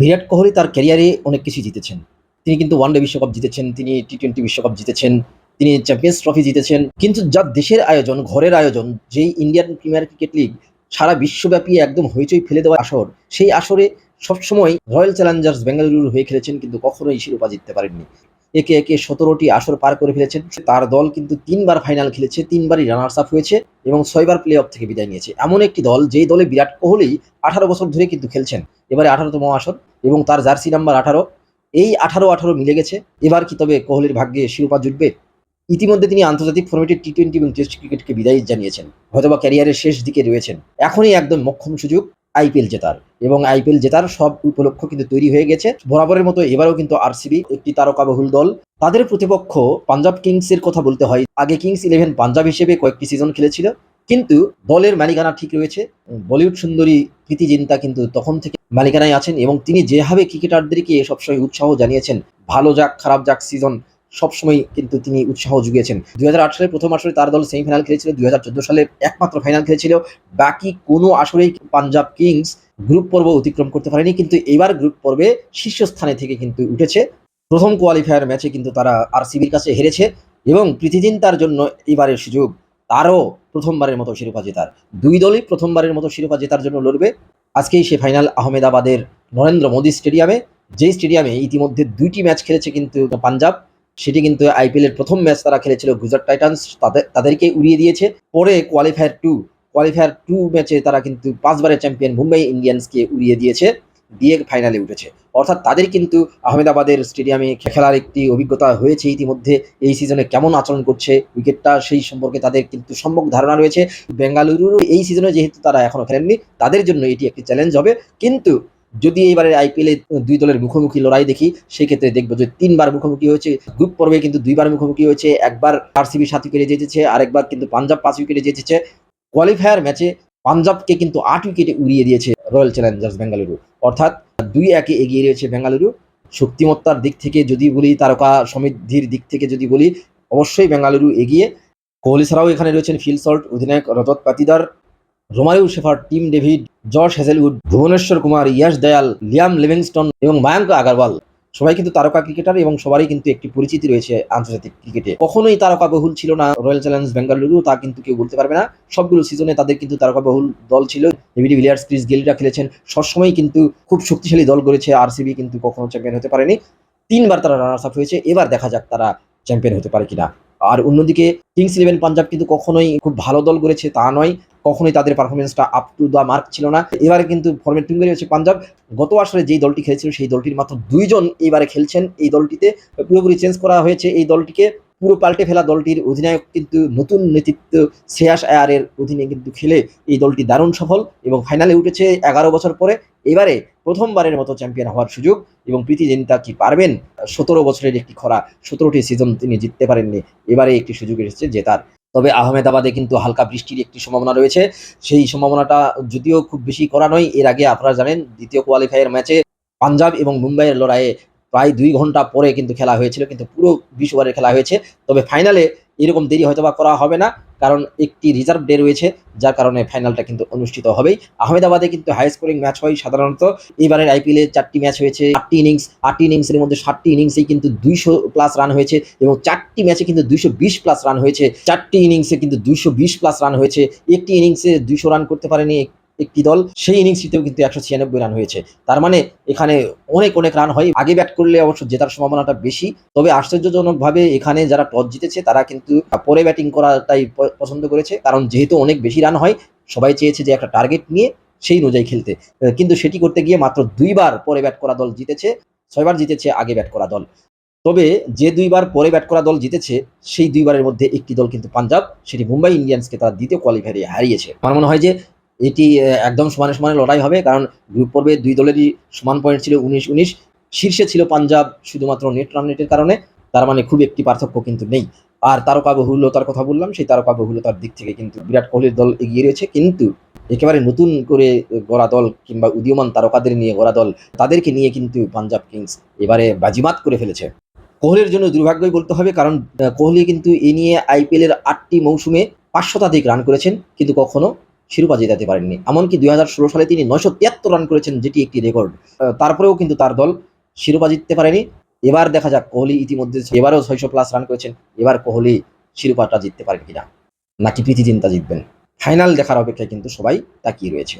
বিরাট কোহলি তার ক্যারিয়ারে অনেক কিছু জিতেছেন। তিনি কিন্তু ওয়ানডে বিশ্বকাপ জিতেছেন, তিনি টি টোয়েন্টি বিশ্বকাপ জিতেছেন, তিনি চ্যাম্পিয়ন্স ট্রফি জিতেছেন। কিন্তু যা দেশের আয়োজন, ঘরের আয়োজন, যেই ইন্ডিয়ান প্রিমিয়ার ক্রিকেট লিগ সারা বিশ্বব্যাপী একদম হইচই ফেলে দেওয়া আসর, সেই আসরে সবসময় রয়্যাল চ্যালেঞ্জার্স বেঙ্গালুরুর হয়ে খেলেছেন কিন্তু কখনোই শিরোপা জিততে পারেননি। একে একে সতেরোটি আসর পার করে ফেলেছেন। তার দল কিন্তু তিনবার ফাইনাল খেলেছে, তিনবারই রানার্স আপ হয়েছে এবং ছয়বার প্লে অফ থেকে বিদায় নিয়েছে। এমন একটি দল, যেই দলে বিরাট কোহলি আঠারো বছর ধরে কিন্তু খেলছেন। এবারে আঠারোতম আসর এবং তার জার্সি নাম্বার আঠারো। এই আঠারো আঠারো মিলে গেছে। এবার কি তবে কোহলির ভাগ্যে শিরোপা জুটবে? ইতিমধ্যে তিনি আন্তর্জাতিক ফর্মেটের টি টোয়েন্টি এবং টেস্ট ক্রিকেটকে বিদায় জানিয়েছেন, হয়তোবা ক্যারিয়ারের শেষ দিকে রয়েছেন। এখনই একদম মক্ষম সুযোগ। আইপিএল জেতার। এবং আইপিএল জেতার সব উপলক্ষ কিন্তু তৈরি হয়ে গেছে। বরাবরের মতো এবারও কিন্তু আরসিবি একটি তারকাবহুল দল। তাদের প্রতিপক্ষ পাঞ্জাব কিংসের কথা বলতে হয়, আগে কিংস ইলেভেন পাঞ্জাব হিসেবে কয়েকটি সিজন খেলেছিল। কিন্তু দলের মালিকানা ঠিক রয়েছে। বলিউড সুন্দরী প্রীতি জিন্তা কিন্তু তখন থেকে মালিকানায় আছেন এবং তিনি যেভাবে ক্রিকেটারদেরকে সবসময় উৎসাহ জানিয়েছেন, ভালো যাক, খারাপ যাক সিজন সবসময় কিন্তু তিনি উৎসাহ জুগিয়েছেন। দুই সালের প্রথম আসরে তার দল সেমিফাইনাল খেলেছিল, দুই হাজার চোদ্দ সালে একমাত্র ফাইনাল খেলেছিল। বাকি কোনো আসরেই পাঞ্জাব কিংস গ্রুপ পর্ব অতিক্রম করতে পারেনি, কিন্তু এবার গ্রুপ পর্বে শীর্ষস্থানে থেকে কিন্তু উঠেছে। প্রথম কোয়ালিফায়ার ম্যাচে কিন্তু তারা আর আরসিবির কাছে হেরেছে এবং প্রতিদিন তার জন্য এবারের সুযোগ তারও প্রথমবারের মতো শিরোপা জেতার। দুই দলই প্রথমবারের মতো শিরোপা জেতার জন্য লড়বে। আজকেই সে ফাইনাল আহমেদাবাদের নরেন্দ্র মোদী স্টেডিয়ামে, যেই স্টেডিয়ামে ইতিমধ্যে দুইটি ম্যাচ খেলেছে কিন্তু পাঞ্জাব। সেটি কিন্তু আইপিএল এর প্রথম ম্যাচ তারা খেলেছিল গুজরাট টাইটান্স তাদের তাদেরকে উড়িয়ে দিয়েছে। পরে কোয়ালিফায়ার টু কোয়ালিফায়ার টু ম্যাচে তারা কিন্তু পাঁচবারের চ্যাম্পিয়ন মুম্বাই ইন্ডিয়ান্সকে উড়িয়ে দিয়েছে, দিয়ে ফাইনালে উঠেছে। অর্থাৎ তাদের কিন্তু আহমেদাবাদের স্টেডিয়ামে খেলার একটি অভিজ্ঞতা হয়েছে ইতিমধ্যে। এই সিজনে কেমন আচরণ করছে উইকেটটা সেই সম্পর্কে তাদের কিন্তু সম্যক ধারণা রয়েছে। বেঙ্গালুরুর এই সিজনে যেহেতু তারা এখনও খেলেননি, তাদের জন্য এটি একটি চ্যালেঞ্জ হবে। কিন্তু যদি এবারে আইপিএলে দুই দলের মুখোমুখি লড়াই দেখি, সেক্ষেত্রে দেখব যে তিনবার মুখোমুখি হয়েছে। গ্রুপ পর্বে কিন্তু দুইবার মুখোমুখি হয়েছে। একবার আরসিবি সাত উইকেটে জিতেছে, আরেকবার কিন্তু পাঞ্জাব পাঁচ উইকেটে জিতেছে। কোয়ালিফায়ার ম্যাচে পাঞ্জাবকে কিন্তু আট উইকেটে উড়িয়ে দিয়েছে রয়্যাল চ্যালেঞ্জার্স বেঙ্গালুরু অর্থাৎ দুই একে এগিয়ে রয়েছে বেঙ্গালুরু শক্তিমত্তার দিক থেকে যদি বলি, তারকা সমৃদ্ধির দিক থেকে যদি বলি, অবশ্যই বেঙ্গালুরু এগিয়ে। কোহলি ছাড়াও এখানে রয়েছেন ফিল সল্ট অধিনায়ক Rajat Patidar. Romario Shepherd Tim David, George Hazlewood, Bhuvneshwar Kumar, Yash Dayal, Liam Livingstone এবং মায়াঙ্ক আগারওয়াল। সবাই কিন্তু তারকা ক্রিকেটার এবং সবারই কিন্তু একটি পরিচিতি রয়েছে আন্তর্জাতিক ক্রিকেটে। কখনোই তারকা বহুল ছিল না রয়্যাল চ্যালেঞ্জ বেঙ্গালুরু তা কিন্তু কেউ বলতে পারবে না। সবগুলো সিজনে তাদের কিন্তু তারকা বহুল দল ছিল। এবিডি ভিলিয়ার্স ক্রিস গেলিরা খেলেছেন। সবসময় কিন্তু খুব শক্তিশালী দল গড়েছে আরসিবি, কিন্তু কখনো চ্যাম্পিয়ন হতে পারেনি। তিনবার তারা রানার্স আপ হয়েছে। এবার দেখা যাক তারা চ্যাম্পিয়ন হতে পারে কিনা। আর অন্যদিকে, কিংস ইলেভেন পাঞ্জাব কিন্তু কখনোই খুব ভালো দল করেছে তা নয়। কখনোই তাদের পারফরমেন্সটা আপ টু দ্য মার্ক ছিল না। এবারে কিন্তু ফর্মেট টিম হচ্ছে পাঞ্জাব। গত আসরে যেই দলটি খেলেছিল, সেই দলটির মাত্র দুইজন এবারে খেলছেন এই দলটিতে। পুরোপুরি চেঞ্জ করা হয়েছে এই দলটিকে। পুরো পাল্টে ফেলা দলটির অধিনায়ক কিন্তু নতুন নেতৃত্ব শ্রেয়াস আয়ারের অধীনে কিন্তু খেলে এই দলটি দারুণ সফল এবং ফাইনালে উঠেছে এগারো বছর পরে। এবারে প্রথমবারের মতো চ্যাম্পিয়ন হওয়ার সুযোগ এবং প্রীতি জিন্তা কি পারবেন? সতেরো বছরের একটি খরা, সতেরোটি সিজন তিনি জিততে পারেননি। এবারে একটি সুযোগ এসেছে জেতার। তবে আহমেদাবাদে কিন্তু হালকা বৃষ্টির একটি সম্ভাবনা রয়েছে। সেই সম্ভাবনাটা যদিও খুব বেশি করা নয়, এর আগে আপনারা জানেন দ্বিতীয় কোয়ালিফায়ার ম্যাচে পাঞ্জাব এবং মুম্বাইয়ের লড়াইয়ে প্রায় দুই ঘণ্টা পরে কিন্তু খেলা হয়েছিল, কিন্তু পুরো বিশ ওভারের খেলা হয়েছে। তবে ফাইনালে এরকম দেরি হয়তো বা করা হবে না, কারণ একটি রিজার্ভ ডে রয়েছে, যার কারণে ফাইনালটা কিন্তু অনুষ্ঠিত হবেই। আহমেদাবাদে কিন্তু হাই স্কোরিং ম্যাচ হয় সাধারণত। এবারের আইপিএলে চারটি ম্যাচ হয়েছে, আটটি ইনিংস আটটি ইনিংসের মধ্যে সাতটি ইনিংসেই কিন্তু দুইশো প্লাস রান হয়েছে, এবং চারটি ম্যাচে কিন্তু দুইশো বিশ প্লাস রান হয়েছে। চারটি ইনিংসে কিন্তু দুইশো বিশ প্লাস রান হয়েছে। একটি ইনিংসে দুইশো রান করতে পারেনি একটি দল, সেই ইনিংসটিতেও কিন্তু একশো ছিয়ানব্বই রান হয়েছে। তার মানে এখানে অনেক অনেক রান হয়। আগে ব্যাট করলে অবশ্য জেতার সম্ভাবনাটা বেশি। তবে আশ্চর্যজনকভাবে এখানে যারা টস জিতেছে, তারা কিন্তু পরে ব্যাটিং করাটাই পছন্দ করেছে। কারণ যেহেতু অনেক বেশি রান হয়, সবাই চেয়েছে যে একটা টার্গেট নিয়ে সেই অনুযায়ী খেলতে। কিন্তু সেটি করতে গিয়ে মাত্র দুইবার পরে ব্যাট করা দল জিতেছে, ছয়বার জিতেছে আগে ব্যাট করা দল। তবে যে দুইবার পরে ব্যাট করা দল জিতেছে, সেই দুইবারের মধ্যে একটি দল কিন্তু পাঞ্জাব, সেটি মুম্বাই ইন্ডিয়ান্সকে তারা দ্বিতীয় কোয়ালিফায়ারে হারিয়েছে। আমার মনে হয় যে এটি একদম সমানে সমানে লড়াই হবে, কারণ গ্রুপ পর্বে দুই দলেরই সমান পয়েন্ট ছিল উনিশ উনিশ। শীর্ষে ছিল পাঞ্জাব, শুধুমাত্র নেট রান রেটের কারণে, তার মানে খুব একটি পার্থক্য কিন্তু নেই। আর তারকা বহুলতার কথা বললাম, সেই তারকা বহুলতার দিক থেকে কিন্তু বিরাট কোহলির দল এগিয়ে রয়েছে, কিন্তু একেবারে নতুন করে গড়া দল কিংবা উদীয়মান তারকাদের নিয়ে গড়া দল, তাদেরকে নিয়ে কিন্তু পাঞ্জাব কিংস এবারে বাজিমাত করে ফেলেছে। কোহলির জন্য দুর্ভাগ্যই বলতে হবে, কারণ কোহলি কিন্তু এ নিয়ে আইপিএল এর আটটি মৌসুমে পাঁচশতাধিক রান করেছেন, কিন্তু কখনো শিরোপা জেতাতে পারেননি। এমনকি দুই হাজার ষোলো সালে তিনি নয়শো তিয়াত্তর রান করেছেন, যেটি একটি রেকর্ড তারপরেও কিন্তু তার দল শিরোপা জিততে পারেনি। এবার দেখা যাক কোহলি ইতিমধ্যে এবারও ছয়শো প্লাস রান করেছেন। এবার কোহলি শিরোপাটা জিততে পারেন কিনা? নাকি প্রীতি চিন্তা জিতবেন? ফাইনাল দেখার অপেক্ষায় কিন্তু সবাই তাকিয়ে রয়েছে।